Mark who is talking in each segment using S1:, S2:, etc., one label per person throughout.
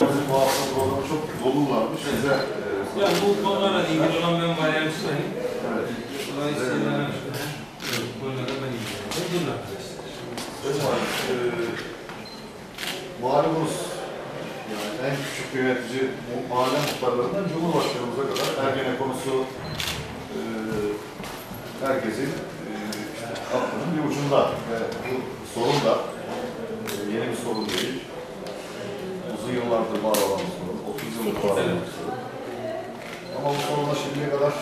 S1: Bizim bu hafta programı çok dolularmış. Bize e,
S2: Yani bu konularla ilgili olan ben Meryem Sayın.
S1: evet.
S2: Dolayısıyla evet, konulara ben ilgileniyorum. Buyurun arkadaşlar.
S1: Valim, e, malumunuz yani en küçük yönetici mahalle muhtarlarından Cumhurbaşkanımıza kadar Ergene konusu e, herkesin e, işte aklının bir ucunda bu sorun da e, yeni bir sorun değil. Uzun yıllardır var olan bir sorun, 30 yıldır var olan bir sorun. Ama bu soruna şimdiye kadar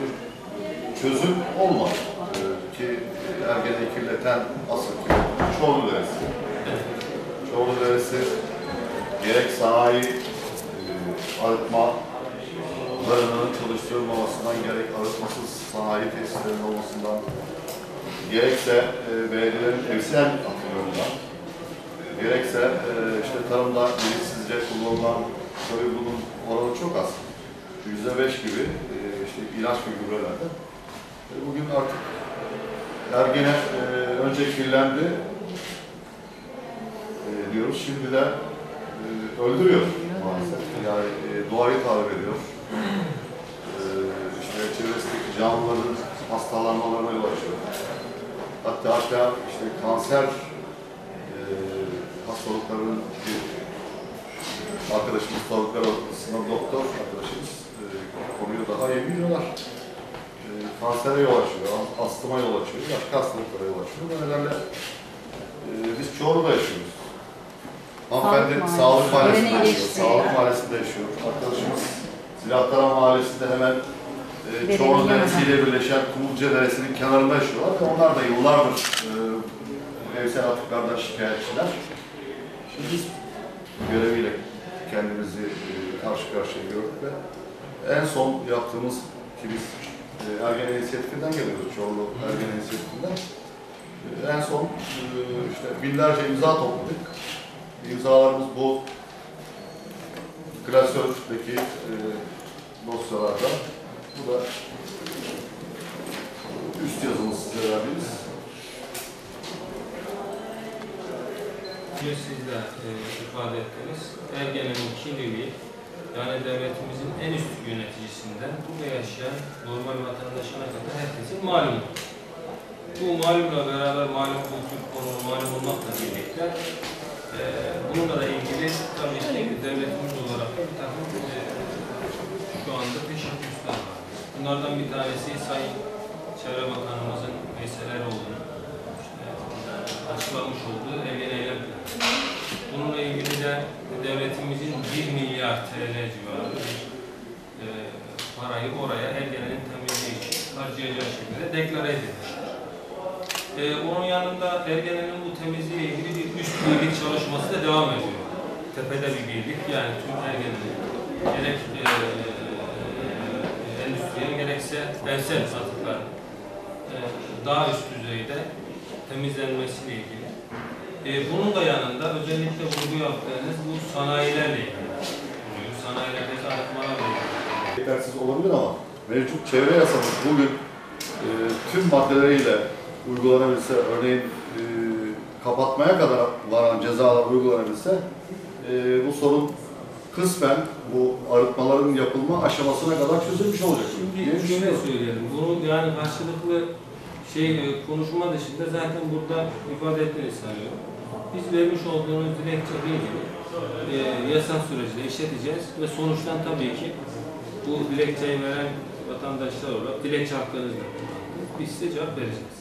S1: bir çözüm olmadı. Ee, ki Ergen'i kirleten asıl kirleten Çorlu Deresi. Çorlu Deresi gerek sanayi gerek arıtmasız sanayi tesislerinin olmasından, gerekse e, belediyelerin evsel atılımından, gerekse e, işte tarımda bilinçsizce kullanılan köy bunun oranı çok az. Yüzde beş gibi e, işte ilaç ve gübrelerde. E, bugün artık Ergene e, önce kirlendi e, diyoruz. Şimdi de e, öldürüyor maalesef. Yani e, doğayı tahrip ediyor. Canlıların hastalanmalarına yol açıyor. Hatta hatta işte kanser e, hastalıkların bir arkadaşımız sağlıklar odasından doktor arkadaşımız e, konuyu daha iyi biliyorlar. E, kansere yol açıyor, as- astıma yol açıyor, başka hastalıklara yol açıyor. Bu nedenle e, biz Çorlu'da yaşıyoruz. Hanımefendi. Sağlık Mahallesi'nde yaşıyor. Sağlık Mahallesi'nde yaşıyor. Arkadaşımız Silahtaran Mahallesi'nde hemen e,
S3: yanında.
S1: Deresi ile birleşen Kumluca Deresi'nin kenarında yaşıyorlar ve onlar da yıllardır e, evsel atıklardan şikayetçiler. Şimdi biz göreviyle kendimizi e, karşı karşıya gördük ve en son yaptığımız ki biz e, Ergen İnisiyatifinden geliyoruz Çorlu Ergen İnisiyatifinden. E, en son e, işte binlerce imza topladık. İmzalarımız bu klasördeki e, dosyalarda. Bu da üst yazımız size verdiğimiz.
S2: Bir siz de e, ifade ettiniz. Ergene'nin kirliliği, yani devletimizin en üst yöneticisinden burada yaşayan normal vatandaşına kadar herkesin malumu. Bu malumla beraber malum kültür konu malum olmakla birlikte e, bununla da ilgili tabii ki devletimiz olarak bir takım e, şu anda teşebbüsler var. Bunlardan bir tanesi Sayın Çevre Bakanımızın Eroğlu'nun işte, açıklamış olduğu Ergen Eylem. Bununla ilgili de devletimizin 1 milyar TL civarı e, parayı oraya Ergen'in temizliği için harcayacağı şekilde deklare edilmiş. E, onun yanında Ergen'in bu temizliğe ilgili bir üst birlik çalışması da devam ediyor. Tepede bir birlik yani tüm Ergen'in gerek e, gerekse evsel atıklar e, daha üst düzeyde temizlenmesiyle ilgili. E, bunun da yanında özellikle vurgu yaptığınız bu sanayilerle ilgili. oluyor. Sanayilerdeki arıtmalarla ilgili.
S1: yetersiz olabilir ama mevcut çevre yasamız bugün e, tüm maddeleriyle uygulanabilse, örneğin e, kapatmaya kadar varan cezalar uygulanabilse e, bu sorun kısmen bu arıtmaların yapılma aşamasına kadar çözülmüş olacak diye
S2: Şimdi şöyle
S1: düşünüyorum.
S2: söyleyelim. Bunu yani karşılıklı şey e, konuşma dışında zaten burada ifade ettiğini sanıyorum. Biz vermiş olduğunuz dilekçeyle ilgili e, yasal süreci de işleteceğiz ve sonuçtan tabii ki bu dilekçeyi veren vatandaşlar olarak dilekçe haklarınızla. Biz size cevap vereceğiz.